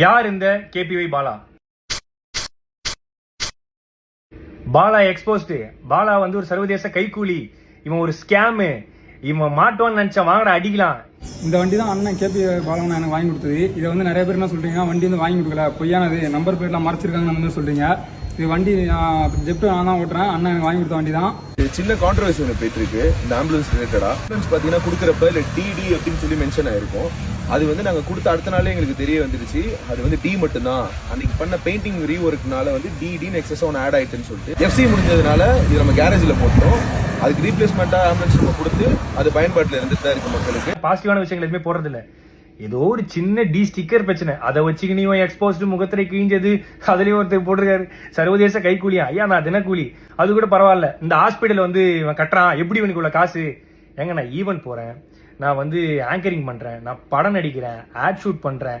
யார் இந்த KPY Bala? Bala exposed Bala வந்து ஒரு சர்வதேச கைக்கூலி இவன் ஒரு ஸ்கேமு இவன் மாட்டோன்னு நினச்சா வாங்கடா அடிக்கலாம். இந்த வண்டி தான் அண்ணன் கேபி பாலவன் எனக்கு வாங்கி கொடுத்தது. இதை வந்து நிறைய பேர் என்ன சொல்றீங்க? வண்டி வந்து வாங்கி கொடுக்கல. பொய்யானது. நம்பர் பிளேட்லாம் மறைச்சிருக்காங்க சொல்றீங்க. இது வண்டி ஜெப்ட் நான் தான் ஓட்டுறேன். அண்ணன் எனக்கு வாங்கி கொடுத்த வண்டி தான் சின்ன கான்ட்ரவர்சி ஒன்று போயிட்டு இருக்கு இந்த ஆம்புலன்ஸ் ரிலேட்டடா ஆம்புலன்ஸ் பார்த்தீங்கன்னா கொடுக்குறப்ப இல்லை டிடி அப்படின்னு சொல்லி மென்ஷன் ஆயிருக்கும். அது வந்து நாங்கள் கொடுத்த அடுத்த நாளே எங்களுக்கு தெரிய வந்துருச்சு. அது வந்து டி மட்டும்தான். அன்னைக்கு பண்ண பெயிண்டிங் ரீஒர்க்னால வந்து டிடின்னு எக்ஸஸ் ஒன்று ஆட் ஆயிட்டுன்னு சொல்லிட்டு. எஃப்சி முடிஞ்சதுனால இது நம்ம கேரேஜில் போட்டோம் அதுக்கு ரீப்ளேஸ்மெண்ட்டாக ஆம்புலன்ஸ் நம்ம கொடுத்து அது பயன்பாட்டில் இருந்துட்டு தான் இருக்கு மக்களுக்கு. பாசிட்டிவான விஷயங்கள் எதுவுமே போடுறது இல்ல ஏதோ ஒரு சின்ன டி ஸ்டிக்கர் பிரச்சனை. அதை வச்சுக்கினு நீ எக்ஸ்போஸ்டு முகத்திரை கிழிஞ்சது அதுலயும் ஒருத்தர் போட்டிருக்காரு. சர்வதேச கைக்கூலியா ஐயா நான் தினக்கூலி. அது கூட பரவாயில்ல. இந்த ஹாஸ்பிட்டல் வந்து இவன் கட்டுறான். எப்படி இவனுக்குள்ள காசு? ஏங்க நான் ஈவெண்ட் போறேன். நான் வந்து ஆங்கரிங் பண்றேன். நான் படம் நடிக்கிறேன். ஆட் ஷூட் பண்றேன்.